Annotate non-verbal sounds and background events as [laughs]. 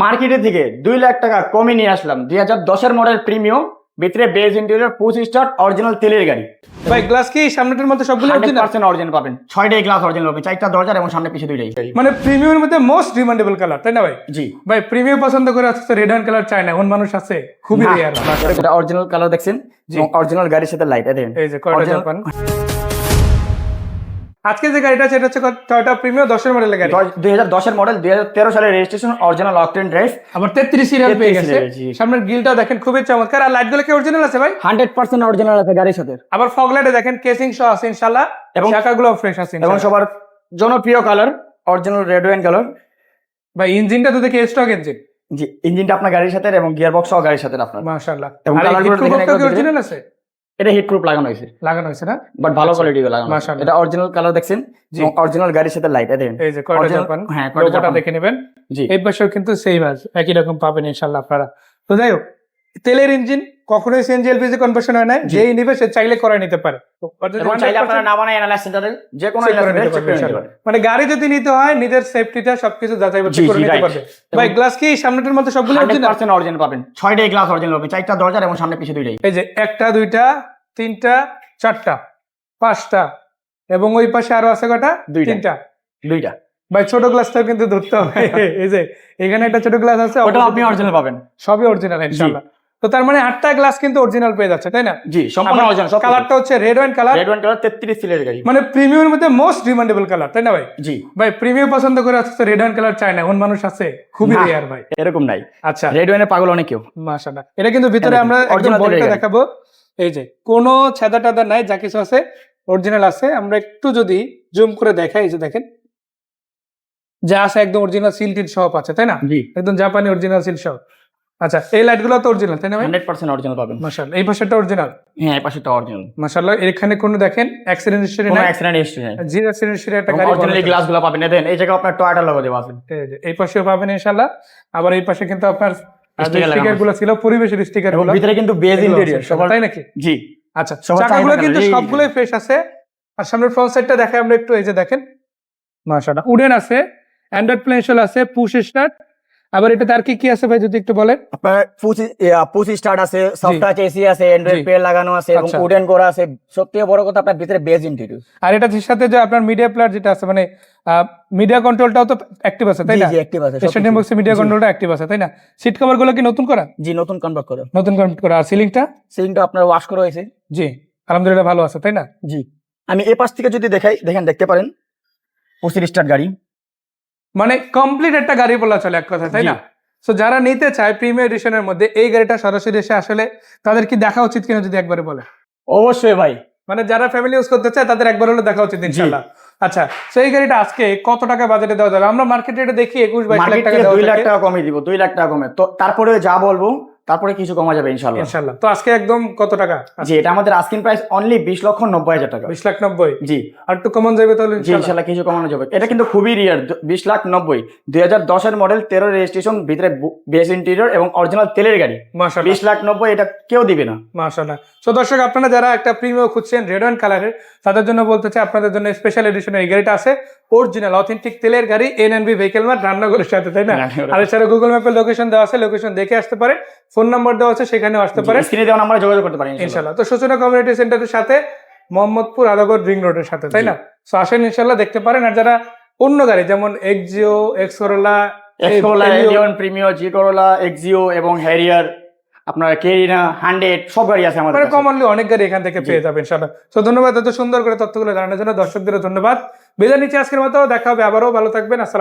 মার্কেটে থেকে দুই লাখ টাকা কমে নিয়ে আসলাম। দুই হাজার দশের মডেল প্রিমিয়াম ভিতরে beige interior push start original তেলের গাড়ি। ভাই গ্লাস কি সামনেটার মধ্যে সবগুলো অরিজিনাল অরিজিনাল পাবেন। ছয়টাই গ্লাস অরিজিনাল পাবেন চারটা দরজার এবং সামনে পিছিয়ে দুইটাই। মানে প্রিমিয়ামের মধ্যে মোস্ট ডিমান্ডেবল কালার তাই না ভাই? জি। ভাই প্রিমিয়াম পছন্দ করে আসছে রেড অ্যান্ড কালার চায় না এমন মানুষ আছে খুবই রেয়ার এটা অরিজিনাল কালার দেখছেন অরিজিনাল গাড়ির সাথে লাইট দেখেন। এই যে আজকে যে গাড়িটা এটা হচ্ছে টয়টা প্রিমিয়াম দশের মডেলের গাড়ি। দুই হাজার দশের মডেল দুই হাজার তেরো সালের রেজিস্ট্রেশন অরিজিনাল অকটেন ড্রাইভ আবার তেত্রিশ সিরিয়াল পেয়ে গেছে। সামনের গ্রিলটা দেখেন খুবই চমৎকার। আর লাইটগুলো কি অরিজিনাল আছে ভাই? হান্ড্রেড পার্সেন্ট অরিজিনাল আছে গাড়ির সাথে। আবার ফগ লাইটে দেখেন কেসিং সহ আছে ইনশাল্লাহ এবং চাকাগুলো ফ্রেশ আছে এবং সবার জনপ্রিয় colour original red wine colour ভাই ইঞ্জিনটা তো দেখি স্টক ইঞ্জিন জি ইঞ্জিনটা আপনার গাড়ির সাথে এবং গিয়ার বক্স সহ গাড়ির সাথে আপনার। মাশাআল্লাহ। এবং আর এই colour গুলো heat proof দেখেন অরিজিনাল আছে? এটা হিট প্রুফ লাগানো হয়েছে। লাগানো হয়েছে না? বাট ভালো কোয়ালিটি লাগানো মাশাআল্লাহ। এটা অরিজিনাল কালার দেখছেন? জি। অরিজিনাল গাড়ির সাথে লাইট দেখেন। এই যে হ্যাঁ, লোগোটা। দেখে নেবেন। জি। এই বছর কিন্তু সেম আছে একই রকম পাবেন ইনশাআল্লাহ আপনারা। তো যাই হোক তেলের ইঞ্জিন কখনোই সিএনজি এলপিজি কনভার্সন হয় না। যেই নিবে সে চাইলে করে নিতে পারে। তো যদি এবং চাইলে 100% আপনারা না বানায় অ্যানালাইজ সেন্টারে যে কোনো check করে analysis নিতে center check পারবে। করে। নিতে ইনশাল্লাহ। পারেন। মানে গাড়ি যদি নিতে হয় নিজের সেফটিটা সবকিছু যাচাই বাছাই করে নিতে পারবে। ভাই গ্লাস কি সামনেটার মধ্যে সবগুলো অরিজিনাল অরিজিনাল পাবেন। ছয়টাই গ্লাস অরিজিনাল পাবেন। চারটা দরজার এবং সামনে দুইটাই। এই যে একটা দুইটা তিনটা চারটা পাঁচটা এবং ওই পাশে আরও আছে কটা। তিনটা। দুইটা। ভাই ছোট গ্লাসটাও কিন্তু ধরতে হবে। [laughs] এই যে এখানে একটা ছোট গ্লাস আছে ওটা আপনি অরিজিনাল পাবেন। সবই অরিজিনাল ইনশাআল্লাহ। তো তার মানে আটটা গ্লাস কিন্তু অরিজিনাল পেয়ে যাচ্ছে তাই না? জি সম্পূর্ণ অরিজিনাল সব কালারটা হচ্ছে red wine colour red wine colour 33 সিলের গাড়ি। মানে প্রিমিয়ামের মধ্যে মোস্ট ডিমান্ডেবল কালার তাই না ভাই? জি। ভাই প্রিমিয়াম পছন্দ করে আসছে রেড ওয়াইন কালার চায় না এমন মানুষ আছে খুবই। রেয়ার ভাই। এরকম নাই। আচ্ছা। রেড ওয়ানের পাগল অনেক কেউ। মাশাআল্লাহ। এটা কিন্তু ভিতরে আমরা একদম বডিটা দেখাবো। এই যে কোনো ছাদা টাদা নাই যা কিছু আছে অরিজিনাল আছে। আমরা একটু যদি জুম করে দেখাই এই যে দেখেন। যা আছে একদম অরিজিনাল সিল টিল সব আছে তাই না? জি। একদম জাপানি অরিজিনাল সিল সব। আচ্ছা এই লাইটগুলো তো অরিজিনাল তাই না ভাই? 100% অরিজিনাল পাবেন। মাশাআল্লাহ এই পাশেটা অরিজিনাল হ্যাঁ এই পাশেটা অরিজিনাল মাশাআল্লাহ এখানে কোনো দেখেন অ্যাক্সিডেন্ট হিস্টরি কোনো অ্যাক্সিডেন্ট হিস্ট্রি নাই। জি অ্যাক্সিডেন্ট হিস্টরি একটা গাড়ি অরিজিনাল গ্লাসগুলো পাবেন। দেন এই জায়গায় আপনার টয়টা লোগো দেওয়া আছে। এই পাশেও পাবেন ইনশাআল্লাহ। আবার এই পাশে কিন্তু আপনার স্টিকারগুলো ছিল পরিবেশের স্টিকারগুলো। ভিতরে কিন্তু বেজ ইন্টেরিয়র সবার তাই নাকি? জি। আচ্ছা চাকাগুলো কিন্তু সবগুলোই ফ্রেশ আছে। আর সামনের ফ্রন্ট সাইডটা দেখে আমরা একটু এই যে দেখেন। মাশাআল্লাহ উডেন আছে অ্যান্ড্রয়েড প্লেনশল আছে পুশ স্টার্ট আবার এটা তার কি কি আছে ভাই যদি একটু বলেন? আপনার পুসি পুসি স্টার্ট আছে সফট টাচ এসি আছে অ্যান্ড্রয়েড। পে লাগানো আছে এবং আচ্ছা। উডেন করা আছে। সবথেকে বড় কথা আপনার ভিতরে বেজ ইন্টেরিয়র আর এটার সাথে যে আপনার মিডিয়া প্লেয়ার যেটা আছে মানে মিডিয়া কন্ট্রোলটাও তো অ্যাক্টিভ আছে তাই না? জি অ্যাক্টিভ আছে সবকিছু। বক্সে মিডিয়া কন্ট্রোলটা অ্যাক্টিভ আছে তাই না? সিট কভারগুলো কি নতুন করা? জি নতুন কনভার্ট করে। নতুন কনভার্ট করা। আর সিলিংটা সিলিংটা আপনার ওয়াশ করা হয়েছে। জি আলহামদুলিল্লাহ ভালো আছে তাই না? জি। আমি এ পাশ থেকে যদি দেখাই দেখেন দেখতে পারেন। পুসির স্টার্ট গাড়ি। মানে কমপ্লিট একটা গাড়ি বলা চলে এক কথা তাই না? তো যারা নিতে চায় প্রিমিয়ার এডিশনের মধ্যে এই গাড়িটা সরাসরি এসে আসলে তাদের কি দেখা উচিত কিনা যদি একবারে বলে? অবশ্যই ভাই। মানে যারা ফ্যামিলি ইউজ করতে চায় তাদের একবার হলে দেখা উচিত ইনশাল্লাহ। আচ্ছা সেই গাড়িটা আজকে কত টাকা বাজেটে দেওয়া যাবে? আমরা মার্কেটে রেটে দেখি একুশ বাইশ লাখ টাকা দুই লাখ টাকা কমিয়ে দিব দুই লাখ টাকা কমে। তো তারপরে যা বলব তারপরে কিছু কমা যাবে ইনশাল্লাহ ইনশাল্লাহ তো আজকে একদম কত টাকা? জি এটা আমাদের আস্কিং প্রাইস অনলি বিশ লক্ষ নব্বই হাজার টাকা। বিশ লাখ নব্বই? জি। আর একটু কমন যাবে তাহলে জি ইনশাল্লাহ কিছু কমানো যাবে। এটা কিন্তু খুবই রিয়ার বিশ লাখ নব্বই। দুই হাজার দশের মডেল তেরো রেজিস্ট্রেশন ভিতরে বেস ইন্টেরিয়র এবং অরিজিনাল তেলের গাড়ি। মাশাল্লাহ বিশ লাখ নব্বই এটা কেউ দিবে না। মাশাল্লাহ তো দর্শক আপনারা যারা একটা প্রিমিয়াম খুঁজছেন রেড অ্যান্ড কালারের তাদের জন্য বলতে চাই আপনাদের জন্য স্পেশাল এডিশনের এই গাড়িটা আছে। অরিজিনাল অথেন্টিক তেলের গাড়ি N N B vehicle mart রান্নাঘরের সাথে তাই না? আর এছাড়া গুগল ম্যাপের লোকেশন দেওয়া আছে লোকেশন দেখে আসতে পারে ফোন নাম্বার দেওয়া আছে সেখানেও আসতে পারে স্ক্রিনে দেওয়া আমরা যোগাযোগ করতে পারি ইনশাল্লাহ। ইনশাল্লাহ তো সূচনা কমিউনিটি সেন্টারের সাথে মোহাম্মদপুর আদাবর রিং রোডের সাথে তাই না? তো আসেন ইনশাল্লাহ দেখতে পারেন। আর যারা অন্য গাড়ি যেমন Axio এক্সকোলা Allion Premio G Corolla Axio এবং হ্যারিয়ার আপনার কেরিনা হান্ড্রেড সব গাড়ি আছে আমাদের মানে। কমনলি অনেক গাড়ি এখান থেকে পেয়ে যাবেন ইনশাল্লাহ তো ধন্যবাদ এত সুন্দর করে তথ্যগুলো জানানোর জন্য। দর্শকদের ধন্যবাদ। বিদায় নিচে আজকের মতো। দেখা হবে আবারও। ভালো থাকবেন। আসসালাম